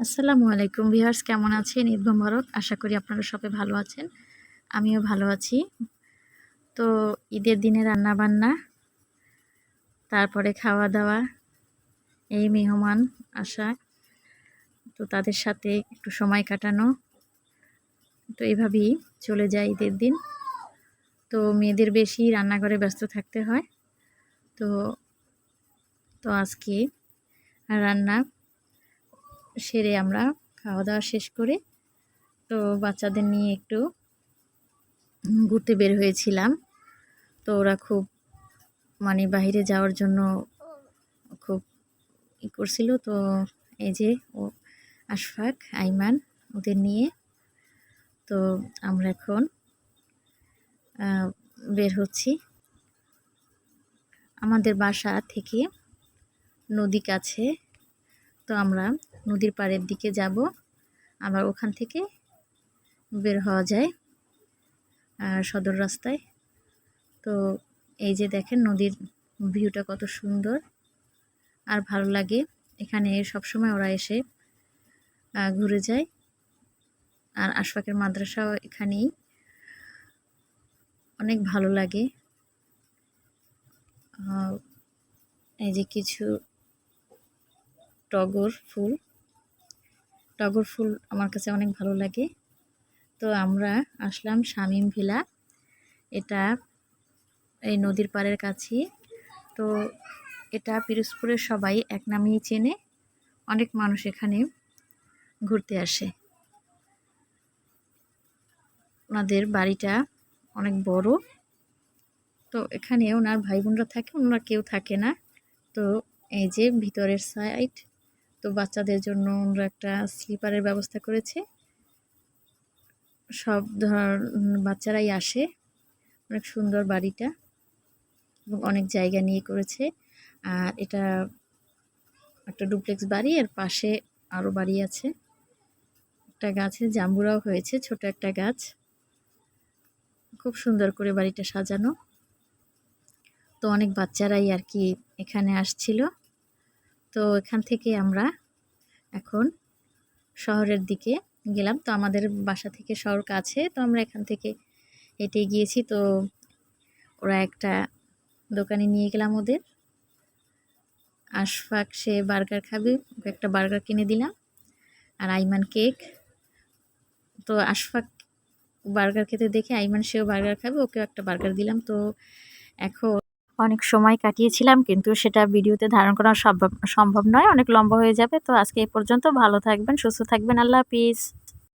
আসসালামু আলাইকুম ভিউয়ার্স, কেমন আছেন? ঈদ মোবারক। আশা করি আপনারা সবাই ভালো আছেন। আমিও ভালো আছি। তো ঈদের দিনে রান্না বান্না তারপরে খাওয়া দাওয়া এই মেহমান আসা, তো তাদের সাথে একটু সময় কাটানো, তো এইভাবেই চলে যায় ঈদের দিন। তো মেয়েদের বেশি রান্নাঘরে ব্যস্ত থাকতে হয়। তো তো আজকে রান্না সেরে আমরা খাওয়া দাওয়া শেষ করে তো বাচ্চাদের নিয়ে একটু ঘুরতে বের হয়েছিলাম। তো ওরা খুব মানে বাহিরে যাওয়ার জন্য খুব ই করছিল। তো এই যে ও আশফাক, আইমান ওদের নিয়ে তো আমরা এখন বের হচ্ছি। আমাদের বাসা থেকে নদী কাছে তো আমরা নদীর পাড়ের দিকে যাব। আবার ওখান থেকে বের হওয়া যায় আর সদর রাস্তায়। তো এই যে দেখেন নদীর ভিউটা কত সুন্দর আর ভালো লাগে। এখানে সবসময় ওরা এসে ঘুরে যায়। আর আশফাকের মাদ্রাসাও এখানেই। অনেক ভালো লাগে। এই যে কিছু টগর ফুল। টগর ফুল আমার কাছে অনেক ভালো লাগে। তো আমরা আসলাম শামীম ভিলা। এটা এই নদীর পাড়ের কাছে তো এটা পিরোজপুরের সবাই এক নামেই চেনে। অনেক মানুষ এখানে ঘুরতে আসে। ওনাদের বাড়িটা অনেক বড়। তো এখানে ওনার ভাই বোনরা থাকে ওনারা কেউ থাকে না। তো এই যে ভিতরের সাইড তো বাচ্চাদের জন্য আমরা একটা স্লিপারের ব্যবস্থা করেছে। সব ধর, বাচ্চারাই আসে। অনেক সুন্দর বাড়িটা এবং অনেক জায়গা নিয়ে করেছে। আর এটা একটা ডুপ্লেক্স বাড়ি, এর পাশে আরও বাড়ি আছে। একটা গাছে জাম্বুরাও হয়েছে, ছোট একটা গাছ। খুব সুন্দর করে বাড়িটা সাজানো। তো অনেক বাচ্চারাই আর কি এখানে আসছিল। তো এখান থেকে আমরা এখন শহরের দিকে গেলাম। তো আমাদের বাসা থেকে শহর কাছে, তো আমরা এখান থেকে হেঁটে গিয়েছি। তো ওরা একটা দোকানে নিয়ে গেলাম ওদের। আশফাক, সে বার্গার খাবে, ওকে একটা বার্গার কিনে দিলাম। আর আইমান কেক। তো আশফাক বার্গার খেতে দেখে আইমান সেও বার্গার খাবে, ওকেও একটা বার্গার দিলাম। তো এখন অনেক সময় কাটিয়েছিলাম, কিন্তু সেটা ভিডিওতে ধারণ করা সম্ভব সম্ভব নয়, অনেক লম্বা হয়ে যাবে। তো আজকে এ পর্যন্ত ভালো থাকবেন, সুস্থ থাকবেন, আল্লাহ হাফিজ।